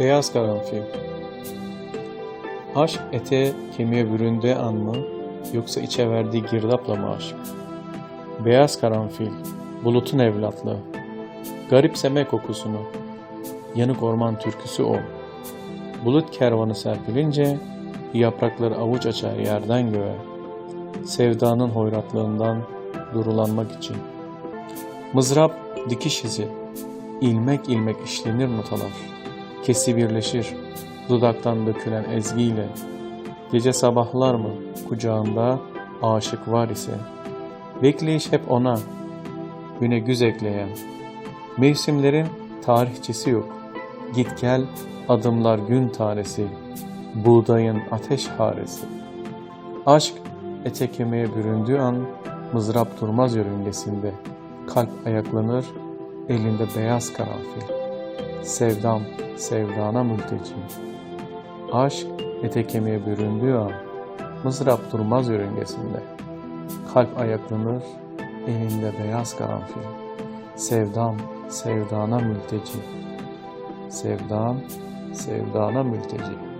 Beyaz karanfil. Aşk ete kemiğe büründüğü an mı yoksa içe verdiği girdapla mı aşk? Beyaz karanfil, bulutun evlatlığı. Garipseme kokusunu, yanık orman türküsü o. Bulut kervanı serpilince yaprakları avuç açar yerden göğe. Sevdanın hoyratlığından durulanmak için. Mızrap dikiş izi, ilmek ilmek işlenir notalar. Kesi birleşir, dudaktan dökülen ezgiyle. Gece sabahlar mı kucağında aşık var ise. Bekleyiş hep ona, güne güz ekleyen. Mevsimlerin tarihçesi yok. Git gel adımlar gün tanesi. Buğdayın ateş haresi. Aşk ete kemiğe büründüğü an mızrap durmaz yörüngesinde. Kalp ayaklanır, elinde beyaz karanfil. Sevdam, sevdana mülteci. Aşk ete kemiğe büründüğü an mızrap durmaz yörüngesinde. Kalp ayaklanır, elinde beyaz karanfil. Sevdam, sevdana mülteci. Sevdam, sevdana mülteci.